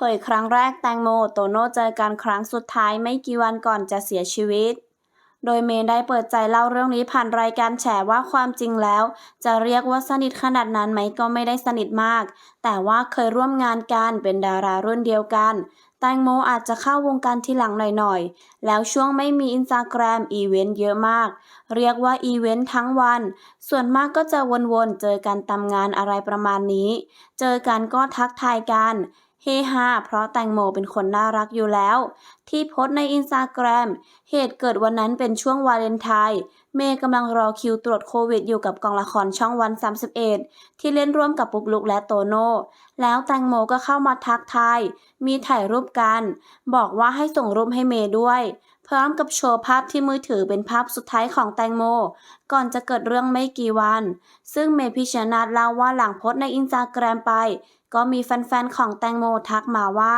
เผยครั้งแรกแตงโมโตโน่เจอกันครั้งสุดท้ายไม่กี่วันก่อนจะเสียชีวิต โดยเมย์ได้เปิดใจเล่าเรื่องนี้ผ่านรายการแฉว่าความจริงแล้ว จะเรียกว่าสนิทขนาดนั้นไหมก็ไม่ได้สนิทมาก แต่ว่าเคยร่วมงานกันเป็นดารารุ่นเดียวกัน แตงโมอาจจะเข้าวงการทีหลังหน่อยๆ แล้วช่วงไม่มีอินสตาแกรมอีเวนต์เยอะมาก เรียกว่าอีเวนต์ทั้งวัน ส่วนมากก็จะวนๆ เจอกันตามงานอะไรประมาณนี้ เจอกันก็ทักทายกัน เฮฮาเพราะแตงโมเป็นคนน่ารักอยู่แล้ว ที่โพสในอินสตาแกรมเหตุเกิดวันนั้นเป็นช่วงวาเลนไทน์เมย์กำลังรอคิวตรวจโควิดอยู่กับกองละครช่องวัน 31 ที่เล่นร่วมกับปุกลุกและโตโน่ แล้วแตงโมก็เข้ามาทักทาย มีถ่ายรูปกัน บอกว่าให้ส่งรูปให้เมย์ด้วย พร้อมกับโชว์ภาพที่มือถือเป็นภาพสุดท้ายของแตงโม ก่อนจะเกิดเรื่องไม่กี่วัน ซึ่งเมพิชนาธิ์เล่าว่าหลังโพสในอินสตาแกรมไป ก็มีแฟนๆ ของแตงโมทักมาว่า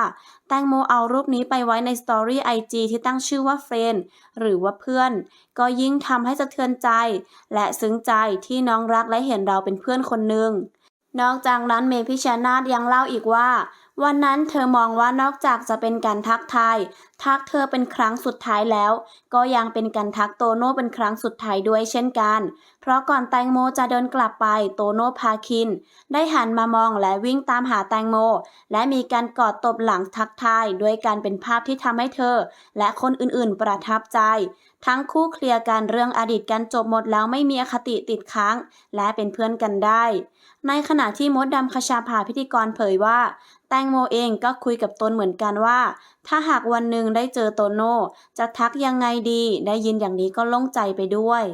แตงโมเอารูปนี้ไปไว้ในสตอรี่ไอจีที่ตั้งชื่อว่าเฟรนหรือว่าเพื่อน ก็ยิ่งทำให้สะเทือนใจ และซึ้งใจที่น้องรักและเห็นเราเป็นเพื่อนคนหนึ่งนอกจากนั้นเมพิชนาธยังเล่าอีกว่า วันนั้นเธอมองว่านอกจากจะเป็นการทักทาย ทักเธอเป็นครั้งสุดท้ายแล้ว ก็ยังเป็นการทักโตโน่เป็นครั้งสุดท้ายด้วยเช่นกัน เพราะก่อนแตงโมจะเดินกลับไปโตโน่พาคิน ได้หันมามองและวิ่งตามหาแตงโม และมีการกอดตบหลังทักทายด้วยการเป็นภาพที่ทำให้เธอ และคนอื่นๆประทับใจ ทั้งคู่เคลียร์กันเรื่องอดีตกันจบหมดแล้วไม่มีอคติติดค้าง และเป็นเพื่อนกันได้ ในขณะที่มดดำคชาภาพิธีกรเผยว่า แตงโมเองก็คุยกับตนเหมือนกันว่า ถ้าหากวันหนึ่งได้เจอโตโน่จะทักยังไงดี ได้ยินอย่างนี้ก็โล่งใจไปด้วย